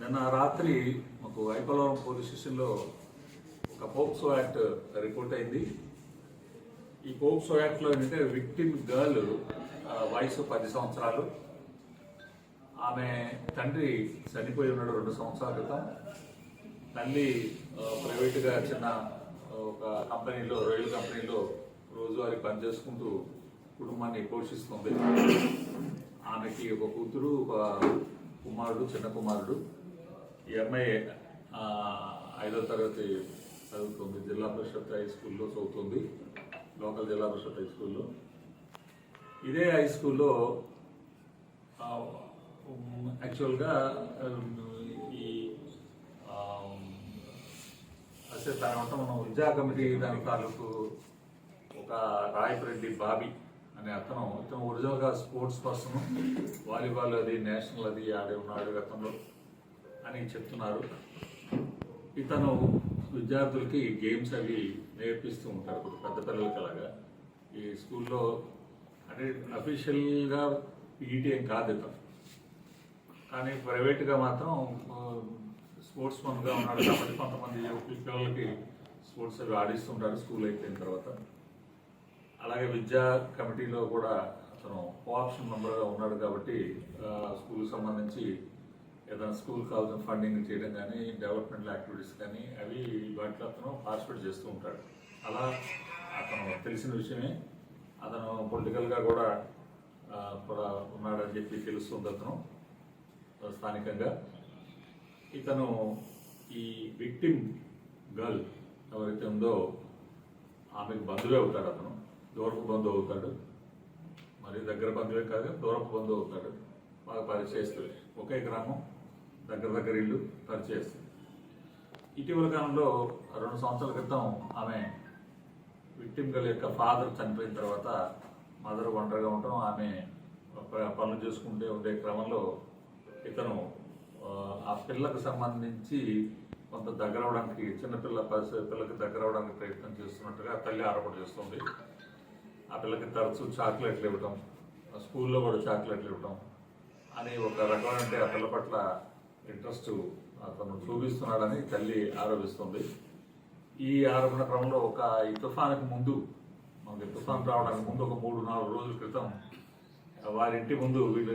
నిన్న రాత్రి మాకు ఐపలవరం పోలీస్ స్టేషన్లో ఒక పోక్సో యాక్ట్ రిపోర్ట్ అయింది. ఈ పోక్సో యాక్ట్లో ఏంటంటే విక్టిమ్ గర్ల్ వయసు పది సంవత్సరాలు. ఆమె తండ్రి చనిపోయి ఉన్నాడు రెండు సంవత్సరాల క్రితం. తల్లి ప్రైవేట్గా చిన్న ఒక కంపెనీలో రైల్ కంపెనీలో రోజువారీ పని చేసుకుంటూ కుటుంబాన్ని పోషిస్తుంది. ఆమెకి ఒక కూతురు ఒక కుమారుడు చిన్న కుమారుడు. ఈ అమ్మాయి ఐదో తరగతి చదువుతుంది. జిల్లా పరిషత్ హై స్కూల్లో చదువుతుంది. లోకల్ జిల్లా పరిషత్ హై స్కూల్లో. ఇదే హై స్కూల్లో యాక్చువల్గా ఈ అసే తర్వాత మనం విద్యా కమిటీ దాని తాలూకు ఒక రాయపరెడ్డి బాబీ అనే అతను ఇతను ఒరిజినల్గా స్పోర్ట్స్ పర్సన్. వాలీబాల్ అది నేషనల్ అది ఆడే ఉన్నాడు గతంలో. అని చెప్తున్నారు. ఇతను విద్యార్థులకి గేమ్స్ అవి నేర్పిస్తూ ఉంటారు. పెద్ద పిల్లలకి అలాగా. ఈ స్కూల్లో అంటే అఫీషియల్గా ఈటీ ఏం కాదు ఇతను. కానీ ప్రైవేట్గా మాత్రం స్పోర్ట్స్ మన్గా ఉన్నాడు కాబట్టి కొంతమంది పిల్లలకి స్పోర్ట్స్ అవి ఆడిస్తుంటారు స్కూల్ అయిపోయిన తర్వాత. అలాగే విద్యా కమిటీలో కూడా అతను కోఆప్షన్ మెంబర్గా ఉన్నాడు కాబట్టి స్కూల్కి సంబంధించి ఏదైనా స్కూల్ కావాల్సిన ఫండింగ్ చేయడం కానీ డెవలప్మెంట్ యాక్టివిటీస్ కానీ అవి వాటిలో అతను పార్టిసిపేట్ చేస్తూ ఉంటాడు. అలా అతను తెలిసిన విషయమే. అతను పొలిటికల్గా కూడా కూడా ఉన్నాడని చెప్పి తెలుస్తుంది అతను స్థానికంగా. ఇతను ఈ విక్టిమ్ గర్ల్ ఎవరైతే ఉందో ఆమెకు బంధువే అవుతాడు అతను. దూరపు బంధువు అవుతాడు. మరి దగ్గర బంధువే కాదు దూరపు బంధువు అవుతాడు. బాగా పరిచయిస్తుంది ఒకే గ్రామం. దగ్గర దగ్గర ఇల్లు పరిచయిస్తుంది ఇటీవల కాలంలో రెండు సంవత్సరాల క్రితం ఆమె విక్టిమ్ యొక్క ఫాదర్ చనిపోయిన తర్వాత మదర్ ఒంటరిగా ఉండటం ఆమె ప- పనులు చేసుకుంటే ఉండే క్రమంలో ఇతను ఆ, పిల్లకు సంబంధించి కొంత దగ్గర అవడానికి చిన్నపిల్ల పిల్లకి దగ్గర అవడానికి ప్రయత్నం చేస్తున్నట్టుగా తల్లి ఆరోపణ చేస్తుంది. ఆ పిల్లకి తరచూ చాక్లెట్లు ఇవ్వటం ఆ స్కూల్లో కూడా చాక్లెట్లు ఇవ్వటం అని ఒక రకమైన ఆ పిల్ల పట్ల ఇంట్రెస్ట్ అతను చూపిస్తున్నాడని తల్లి ఆరోపిస్తుంది. ఈ ఆరోపణ క్రమంలో ఒక ఈ తుఫానుకి ముందు మనకి తుఫాన్ రావడానికి ముందు ఒక మూడు నాలుగు రోజుల క్రితం వారి ఇంటి ముందు వీళ్ళు